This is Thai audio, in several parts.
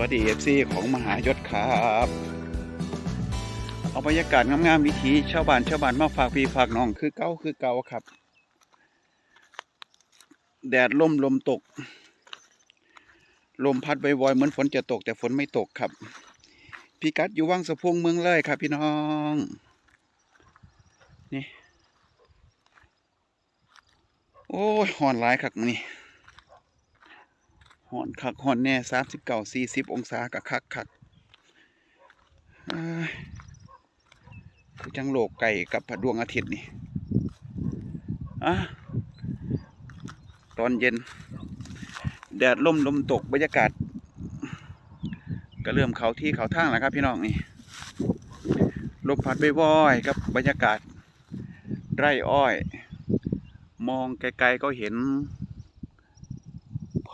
วัสดีเอฟซีของมหายศครับเอาบรรยากาศงามๆวิถีชาวบ้านชาวบ้านมาฝากพี่ฝากน้องคือเก่าคือเก่าครับ แดดล่มลมตก ลมพัดบ่อยเหมือนฝนจะตกแต่ฝนไม่ตกครับพี่กัดอยู่วังสะพุงเมืองเลยครับพี่น้องนี่โอ้ยหอนหลายคักมื้อนี่ หอนคักหอนแน่สามสิบเก้าสี่สิบองศากะคักคักคือจังโลกไก่กับดวงอาทิตย์นี่อะตอนเย็น แดดล่มลมตกบรรยากาศ ก็เริ่มเขาที่เขาทางแล้วครับพี่น้องนี่ลมพัดไปว่อยๆกับบรรยากาศ ไร่อ้อย มองไกลๆก็เห็น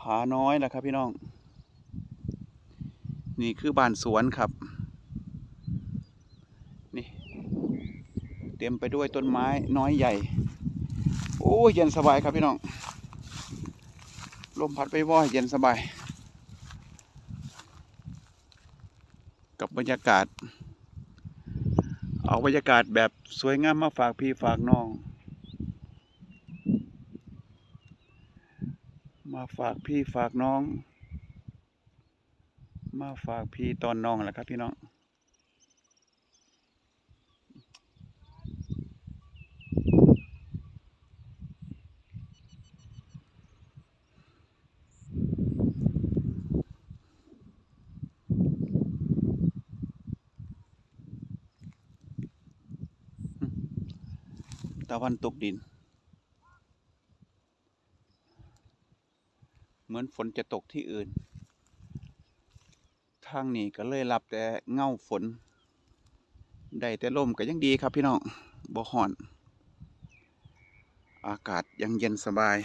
ผาน้อยแหละครับ พี่น้อง นี่คือบ้านสวนครับ นี่ เต็มไปด้วยต้นไม้น้อยใหญ่ โอ้เย็นสบายครับพี่น้อง ลมพัดไปว่อยเย็นสบาย กับบรรยากาศ เอาบรรยากาศแบบสวยงามมาฝากพี่ฝากน้อง มาฝากพี่ฝากน้อง มาฝากพี่ตอนน้องแหละครับพี่น้องตะวันตกดิน เหมือนฝนจะตกที่อื่น ทางนี้ก็เลยรับแต่เงาฝน ได้แต่ลมก็ยังดีครับพี่น้องบ่ฮ้อน อากาศยังเย็นสบาย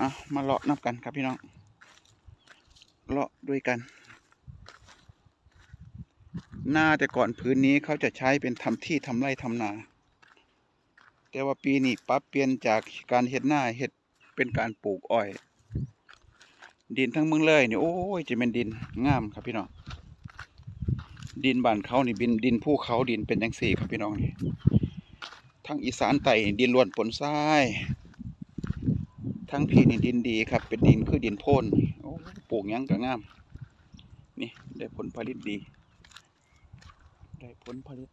อะมาเลาะนับกันครับพี่น้อง เลาะด้วยกัน หน้าแต่ก่อนพื้นนี้เขาจะใช้เป็นทำที่ทำไร่ทำนา แต่ว่าปีนี้ปรับเปลี่ยนจากการเฮ็ดหน้าเฮ็ดเป็นการปลูกอ้อย ดินทั้งเมืองเลยนี่โอ้ยจะเป็นดินงามครับพี่น้องดินบ้านเขานี่บินดินภูเขาดินเป็นจังสี่ครับพี่น้องนี่ทั้งอีสานไต่ดินล้วนปนทรายทั้งพี่นี่ดินดีครับ เป็นดินคือดินโพ่นโอ้ปลูกยังก็งาม นี่ได้ผลผลิตดี ได้ผลผลิต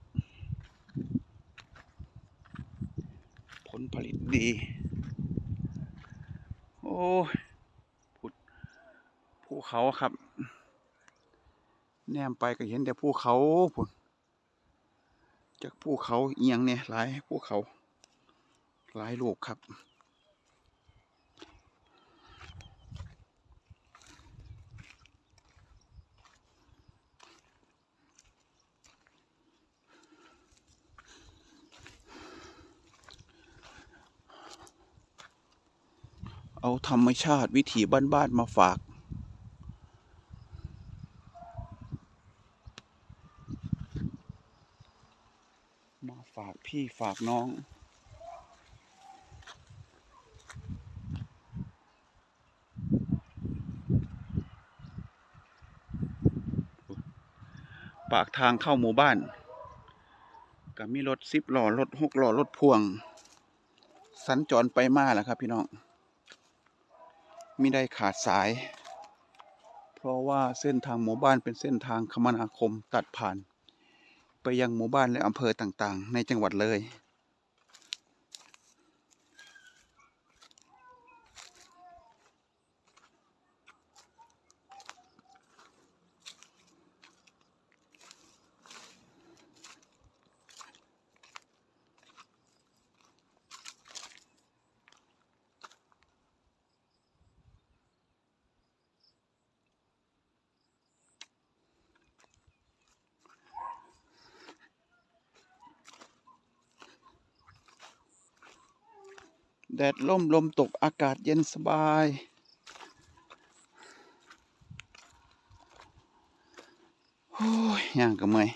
ผลผลิตดี โอ้ เขาครับ แนมไปก็เห็นแต่ภูเขาพุ่นจากภูเขาเอียงเนี่ยหลายภูเขาหลายลูกครับเอาธรรมชาติวิถีบ้านๆมาฝาก มาฝากพี่ฝากน้อง ปากทางเข้าหมู่บ้าน ก็มีรถสิบล้อรถหกหล้อรถพ่วง สัญจรไปมาแหละครับพี่น้องไม่ได้ขาดสาย เพราะว่าเส้นทางหมู่บ้านเป็นเส้นทางคมนาคมตัดผ่าน ไปยังหมู่บ้านและอำเภอต่างๆ ในจังหวัดเลย แดดล่มลมตกอากาศเย็นสบาย โอ้ยย่างก็เมื่อย